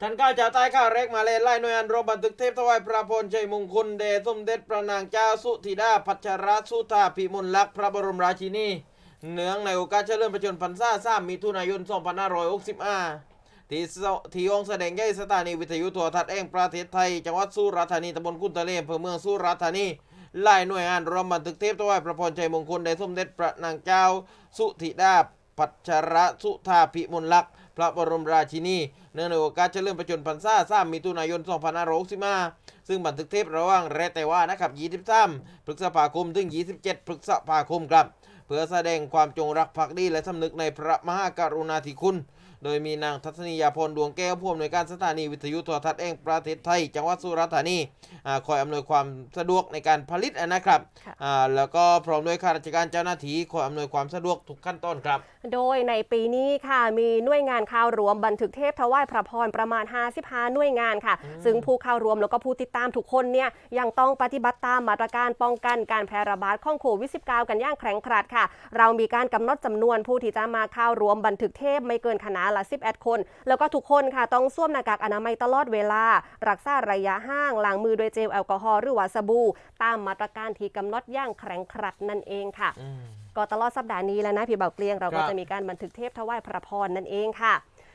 ท่านก้าวจากใต้ข้าเร็กมาเลนไล่หน่วยงานรบบันทึกเทพถวายพระพรชัยมงคลเดชสมเด็จพระนางเจ้าสุธิดาพัชรสุธาพิมลลักษณ์พระบรมราชินี เนืองในโอกาสเฉลิมพระชนมพรรษาสามมิถุนายน 2565 ที่เสที่องค์แสดงใหญ่สถานีวิทยุโทรทัศน์แห่งประเทศไทย จังหวัดสุราษฎร์ธานีตำบลกุนทะเลอำเภอเมืองสุราษฎร์ธานีไล่หน่วยงานรวมบันทึกเทพถวายพระพรชัยมงคลแด่สมเด็จพระนางเจ้าสุธิดาพัชรสุธาพิมลลักษณ์ พระบรมราชินี เนื่องในโอกาสเฉลิมพระชนพรรษา3มิถุนายน 2565ซึ่งบันทึกเทประหว่างแรแต่ว่านะครับ 23 พฤษภาคม ถึง 27 พฤษภาคมครับ เพื่อแสดงความจงรักภักดีและสำนึกในพระมหากรุณาธิคุณ โดยมีนางทัศนียาพรดวงแก้วผู้อำนวยการสถานีวิทยุโทรทัศน์แห่งประเทศไทย จังหวัดสุราษฎร์ธานีอ่าคอยอำนวยความสะดวกในการผลิตนะครับค่ะอ่าแล้วก็พร้อมด้วยข้าราชการเจ้าหน้าที่คอยอำนวยความสะดวกทุกขั้นตอนครับ โดยในปีนี้ค่ะมีหน่วยงานข่าวรวมบันทึกเทพถวายพระพรประมาณ 55 หน่วยงานค่ะ ซึ่งผู้เข้ารวมแล้วก็ผู้ติดตามทุกคนเนี่ยยังต้องปฏิบัติตามมาตรการป้องกันการแพร่ระบาดของโควิด -19 กันอย่างแข็งขรัดค่ะ เรามีการกำหนดจำนวนผู้ที่จะมาเข้ารวมบันทึกเทพไม่เกินคณะละ11 คน แล้วก็ทุกคนค่ะต้องสวมหน้ากากอนามัยตลอดเวลา รักษาระยะห่างล้างมือด้วยเจลแอลกอฮอล์หรือว่าสบู่ตามมาตรการที่กำหนดอย่างแข็งขรัดนั่นเองค่ะก็ตลอดสัปดาห์นี้แล้วนะพี่เบาเกลียงเราครัก็บจะมีการบันทึกเทพถวายพระพรนั่นเองค่ะ